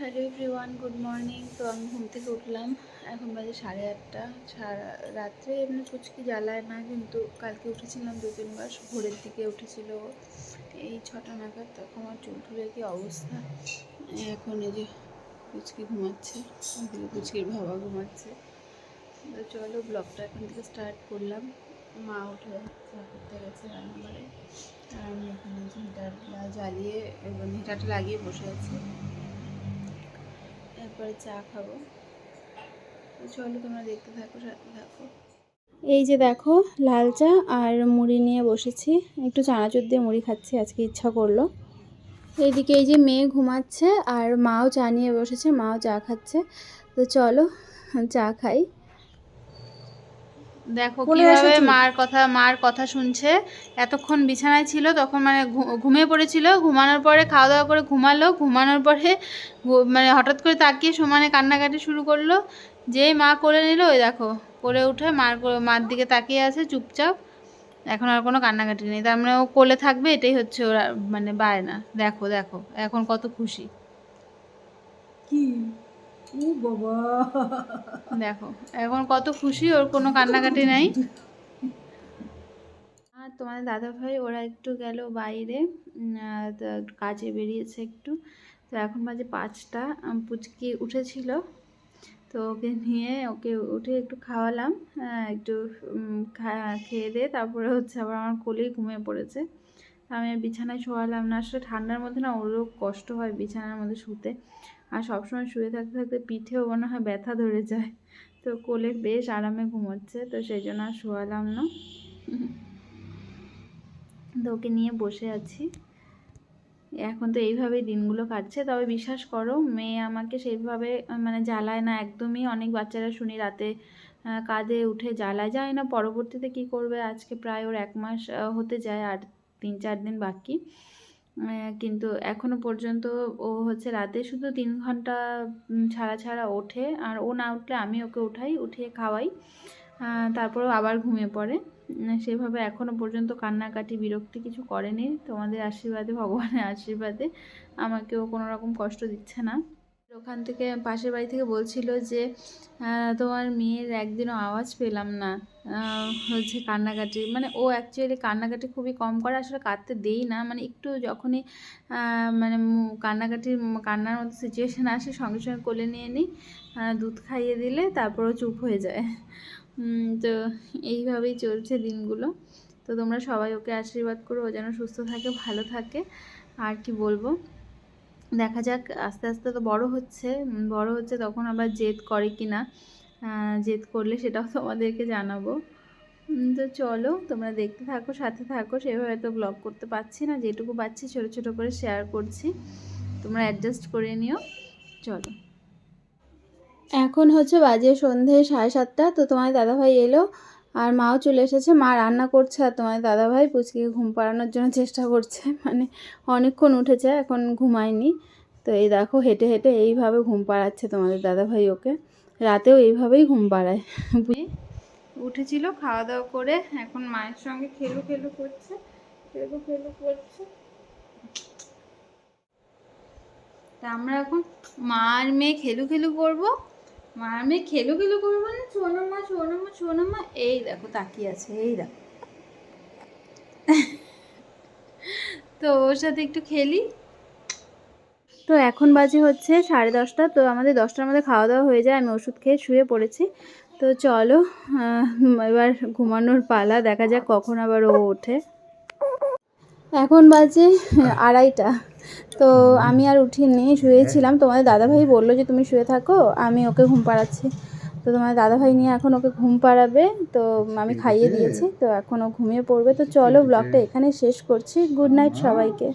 Hello everyone, good morning. তো আমি ঘুম থেকে উঠলাম। এখন বাজে সাড়ে আটটা। সারা রাত্রে এমনি কুচকি জ্বালায় না, কিন্তু কালকে উঠেছিলাম দু তিনবার ভোরের দিকে উঠেছিল এই ছটা নাগাদ তখন আমার চুল টুলের কি অবস্থা। এখন এই যে কুচকি ঘুমাচ্ছে ওদিকে কুচকির বাবা ঘুমাচ্ছে। তো চলো ব্লগটা এখন থেকে স্টার্ট করলাম। মা উঠে করতে গেছে রান্নাঘরে। আর আমি এখানে হিটারটা জ্বালিয়ে এবং হিটারটা লাগিয়ে বসে আছি। এরপরে চা খাব। চলো তোমরা দেখতে থাকো, সাথে থাকো। এই যে দেখো, লাল চা আর মুড়ি নিয়ে বসেছি। একটু চানাচুর দিয়ে মুড়ি খাচ্ছি, আজকে ইচ্ছা করল। এইদিকে এই যে মেয়ে ঘুমাচ্ছে আর মাও চা নিয়ে বসেছে, মাও চা খাচ্ছে। তো চলো, চা খাই। দেখো কীভাবে মার কথা মার কথা শুনছে। এতক্ষণ বিছানায় ছিল তখন মানে ঘুমিয়ে পড়েছিল। ঘুমানোর পরে খাওয়া দাওয়া করে ঘুমালো। ঘুমানোর পরে মানে হঠাৎ করে তাকিয়ে সমানে কান্নাকাটি শুরু করল। যেই মা করে নিল ওই দেখো করে উঠে মার মার দিকে তাকিয়ে আছে চুপচাপ। এখন আর কোনো কান্নাকাটি নেই। তার মানে ও কোলে থাকবে এটাই হচ্ছে ওরা মানে বায় না দেখো দেখো এখন কত খুশি। কি? ও বাবা। দেখো এখন কত খুশি ওর কোনো কান্নাকাটি নাই। আর তোমাদের দাদা ভাই ওরা একটু গেল বাইরে কাজে বেরিয়েছে একটু। তো এখন বাজে পাঁচটা পুচকি উঠেছিল। তো ওকে নিয়ে ওকে উঠে একটু খাওয়ালাম আহ, একটু খেয়ে দিয়ে তারপরে হচ্ছে আবার আমার কোলেই ঘুমিয়ে পড়েছে। আমি বিছানায় শোয়ালাম না আসলে ঠান্ডার মধ্যে না ওরও কষ্ট হয় বিছানার মধ্যে শুতে। আর সবসময় শুয়ে থাকতে থাকতে পিঠেও মনে হয় ব্যথা ধরে যায়। তো কোলে বেশ আরামে ঘুমোচ্ছে, তো সেই জন্য আর শোয়ালাম না। তো ওকে নিয়ে বসে আছি। এখন তো এইভাবেই দিনগুলো কাটছে, তবে বিশ্বাস করো, মেয়ে আমাকে সেইভাবে মানে জ্বালায় না একদমই। অনেক বাচ্চারা শুনি রাতে কাঁধে উঠে জ্বালায়। যায় না পরবর্তীতে কি করবে, আজকে প্রায় ওর এক মাস হতে যায়, আর তিন চার দিন বাকি। কিন্তু এখনও পর্যন্ত ও হচ্ছে রাতে শুধু তিন ঘণ্টা ছাড়া ছাড়া ওঠে। আর ও না উঠলে আমি ওকে উঠাই, উঠিয়ে খাওয়াই। তারপরে তারপরেও আবার ঘুমিয়ে পড়ে। সেভাবে এখনও পর্যন্ত কান্নাকাটি, বিরক্তি কিছু করেনি। তোমাদের আশীর্বাদে, ভগবানের আশীর্বাদে। আমাকেও কোনো রকম কষ্ট দিচ্ছে না। ওখান থেকে পাশের বাড়ি থেকে বলছিল যে তোমার মেয়ের একদিনও আওয়াজ পেলাম না। হচ্ছে কান্নাকাটি। মানে ও অ্যাকচুয়ালি কান্নাকাটি খুবই কম করে, আসলে কাঁদতে দেই না। মানে একটু যখনই মানে কান্নাকাটির, কান্নার মতো সিচুয়েশান আসে, সঙ্গে সঙ্গে কোলে নিয়ে নিই দুধ খাইয়ে দিলে তারপরও চুপ হয়ে যায়। তো এইভাবেই চলছে দিনগুলো। তো তোমরা সবাই ওকে আশীর্বাদ করো, ও যেন সুস্থ থাকে, ভালো থাকে। আর কি বলব? দেখা যাক, আস্তে আস্তে তো বড় হচ্ছে। বড় হচ্ছে তখন আবার জেদ করে কি না জেদ করলে সেটাও তোমাদেরকে জানাব। তো চলো, তোমরা দেখতে থাকো, সাথে থাকো। সেভাবে তো ব্লগ করতে পারছি না। যেটুকু পাচ্ছি ছোট ছোট করে শেয়ার করছি। তোমরা অ্যাডজাস্ট করে নিও। চলো। এখন হচ্ছে বাজে সন্ধে সাড়ে সাতটা। তো তোমার দাদাভাই এলো। আর মাও চলে এসেছে। মা রান্না করছে আর তোমার দাদাভাই পুচকে ঘুম পাড়ানোর জন্য চেষ্টা করছে। মানে অনেকক্ষণ উঠেছে, এখন ঘুমায়নি। তো এই দেখো, হেঁটে হেঁটে এইভাবে ঘুম পাড়াচ্ছে তোমাদের দাদাভাই ওকে। রাতেও এইভাবেই ঘুম পাড়ায়। উঠেছিল, খাওয়া দাওয়া করে এখন মায়ের সঙ্গে খেলু খেলু করছে, খেলু খেলু করছে। তা আমরা এখন মার মেয়ে খেলু খেলু করব। মেয়ে খেলু খেলু করব না শোনো মা শোনো মা শোনো মা। এই দেখো, তাকিয়ে আছে, এই দেখো। তো ওর সাথে একটু খেলি। তো এখন বাজে হচ্ছে সাড়ে দশটা, তো আমাদের দশটার মধ্যে খাওয়া দাওয়া হয়ে যায়, আমি ওষুধ খেয়ে শুয়ে পড়েছি। তো চলো এবার ঘুমানোর পালা, দেখা যাক কখন আবার ও ওঠে। এখন বাজে আড়াইটা। তো আমি আর উঠিনি শুয়েছিলাম। তোমাদের দাদাভাই বলল যে তুমি শুয়ে থাকো আমি ওকে ঘুম পাড়াচ্ছি। তো তোমার দাদাভাই নিয়ে এখন ওকে ঘুম পাড়াবে তো আমি খাইয়ে দিয়েছি। তো এখন ও ঘুমিয়ে পড়বে। তো চলো ব্লগটা এখানে শেষ করছি। গুড নাইট সবাইকে।